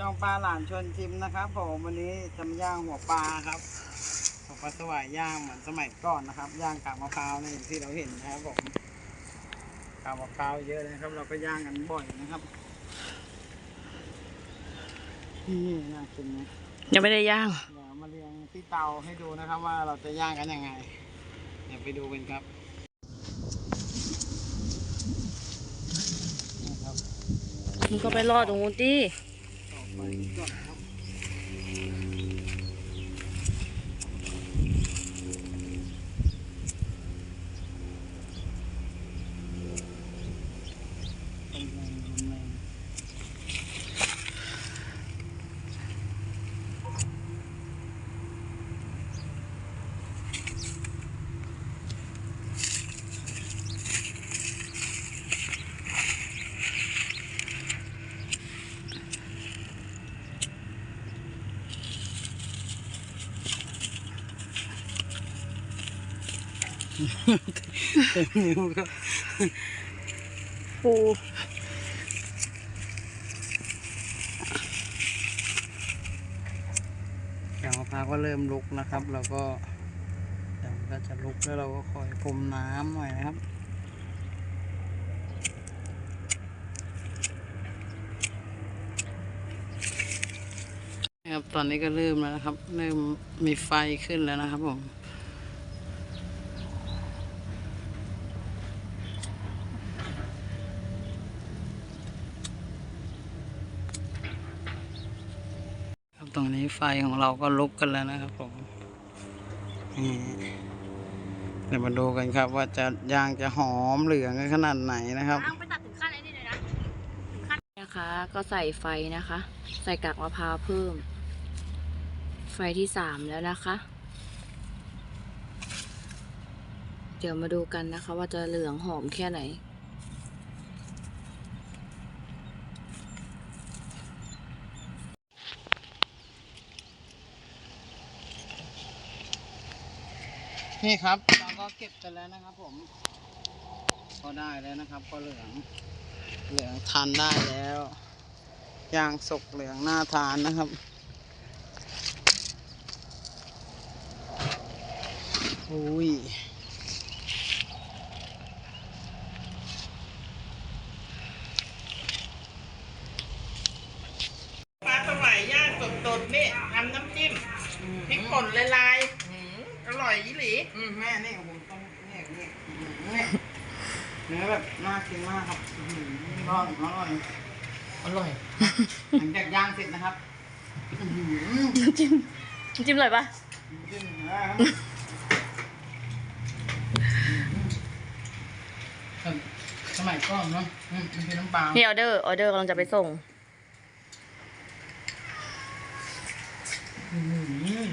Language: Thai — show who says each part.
Speaker 1: ช่องปลาหลานชวนชิมนะครับผมวันนี้จะมาย่างหัวปลาครับหัวปลาสวายย่างเหมือนสมัยก่อนนะครับ ย่างกากมะพร้าวนี่อย่างที่เราเห็นนะครับผมกากมะพร้าวเยอะเลยนะครับ เราก็ย่างกันบ่อยนะครับนี่น่ากินนะ
Speaker 2: ยังไม่ได้ย่าง
Speaker 1: เดี๋ยวมาเรียงที่เตาให้ดูนะครับ ว่าเราจะย่างกันยังไงเดี๋ยวไปดูกันครับนะครับ
Speaker 2: มึงก็ไปรอตรงนู้นดิ
Speaker 1: ต่อไปก่อนครับเป็นไงเป็นไง เต็ม นิ้วครับ
Speaker 2: ปู
Speaker 1: ยางมะพร้าวก็เริ่มลุกนะครับเราก็เดี๋ยวมันก็จะลุกแล้วเราก็คอยพรมน้ำหน่อยนะครับครับตอนนี้ก็เริ่มแล้วนะครับ เริ่มมีไฟขึ้นแล้วนะครับผม ตรงนี้ไฟของเราก็ลุกกันแล้วนะครับผมนี่เดี๋ยวมาดูกันครับ ว่าจะย่างจะหอมเหลืองกันขนาดไหนนะครับ
Speaker 2: ไปตัดถึงขั้นไอ้นี่เลยนะถึงขั้นนะคะ ก็ใส่ไฟนะคะ ใส่กากมะพร้าวเพิ่ม ไฟที่สามแล้วนะคะ เดี๋ยวมาดูกันนะคะ ว่าจะเหลืองหอมแค่ไหน
Speaker 1: นี่ครับ เราก็เก็บกันแล้วนะครับ ผม ก็ได้แล้วนะครับก็เหลือง เหลืองทานได้แล้วย่างสุกเหลืองน่าทานนะครับ อุ้ยปลาสวายย่างสดๆนี่ทำน้ำจิ้มพริกป่นลายๆ อร่อยยี่หลีแม่นี่ผมต้องเนี่ยนี่เนี่ยเนื้อแบบน่ากินมากครับอื้อหือร่อนอร่อย
Speaker 3: อร่อย
Speaker 1: หลังจากย่างเสร็จนะครับอื้อหือ
Speaker 2: น้ำจิ้มน้ำจิ้มอร่อยปะ
Speaker 1: จิ้มนะครับสมัยก่อนเนาะอืมมันเป็นน้ำปลา
Speaker 2: นี่ออเดอร์ออเดอร์กำลังจะไปส่ง
Speaker 1: อื้อหือ